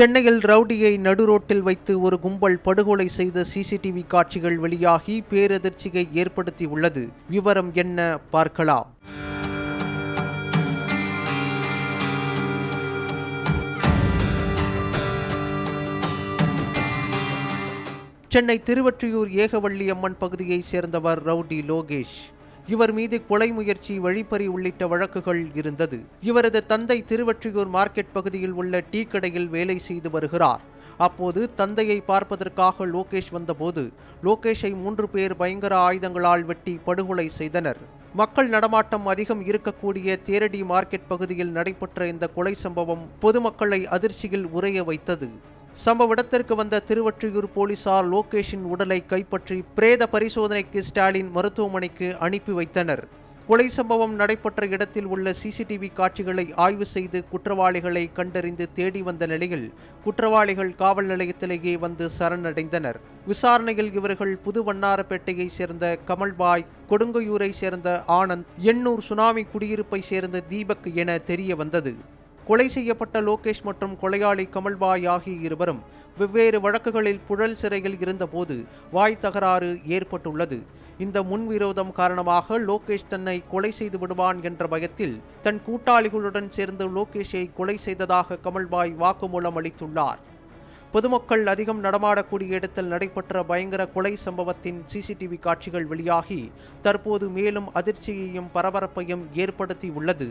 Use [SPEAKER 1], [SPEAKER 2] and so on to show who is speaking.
[SPEAKER 1] சென்னையில் ரவுடியை நடுரோட்டில் வைத்து ஒரு கும்பல் படுகொலை செய்த சிசிடிவி காட்சிகள் வெளியாகி பேரதிர்ச்சியை ஏற்படுத்தியுள்ளது. விவரம் என்ன? பார்க்கலாம். சென்னை திருவற்றியூர் ஏகவள்ளி அம்மன் பகுதியைச் சேர்ந்தவர் ரவுடி லோகேஷ். இவர் மீது கொலை முயற்சி வழிப்பறி உள்ளிட்ட வழக்குகள் இருந்தது. இவரது தந்தை திருவற்றியூர் மார்க்கெட் பகுதியில் உள்ள டீ கடையில் வேலை செய்து வருகிறார். அப்போது தந்தையை பார்ப்பதற்காக லோகேஷ் வந்தபோது லோகேஷை மூன்று பேர் பயங்கர ஆயுதங்களால் வெட்டி படுகொலை செய்தனர். மக்கள் நடமாட்டம் அதிகம் இருக்கக்கூடிய தேரடி மார்க்கெட் பகுதியில் நடைபெற்ற இந்த கொலை சம்பவம் பொதுமக்களை அதிர்ச்சியில் உறைய வைத்தது. சம்பவ இடத்திற்கு வந்த திருவொற்றியூர் போலீசார் லோகேஷின் உடலை கைப்பற்றி பிரேத பரிசோதனைக்கு ஸ்டாலின் மருத்துவமனைக்கு அனுப்பி வைத்தனர். கொலை சம்பவம் நடைபெற்ற இடத்தில் உள்ள சிசிடிவி காட்சிகளை ஆய்வு செய்து குற்றவாளிகளை கண்டறிந்து தேடி வந்த நிலையில் குற்றவாளிகள் காவல் நிலையத்திலேயே வந்து சரணடைந்தனர். விசாரணையில் இவர்கள் புது வண்ணாரப்பேட்டையை சேர்ந்த கமல்பாய் கொடுங்கையூரை சேர்ந்த ஆனந்த் எண்ணூர் சுனாமி குடியிருப்பை சேர்ந்த தீபக் என தெரிய வந்தது கொலை செய்யப்பட்ட லோகேஷ் மற்றும் கொலையாளி கமல்பாய் ஆகிய இருவரும் வெவ்வேறு வழக்குகளில் புழல் சிறையில் இருந்தபோது வாய் தகராறு ஏற்பட்டுள்ளது. இந்த முன்விரோதம் காரணமாக லோகேஷ் தன்னை கொலை செய்து விடுவான் என்ற பயத்தில் தன் கூட்டாளிகளுடன் சேர்ந்து லோகேஷை கொலை செய்ததாக கமல்பாய் வாக்குமூலம் அளித்துள்ளார். பொதுமக்கள் அதிகம் நடமாடக்கூடிய இடத்தில் நடைபெற்ற பயங்கர கொலை சம்பவத்தின் சிசிடிவி காட்சிகள் வெளியாகி தற்போது மேலும் அதிர்ச்சியையும் பரபரப்பையும் ஏற்படுத்தி உள்ளது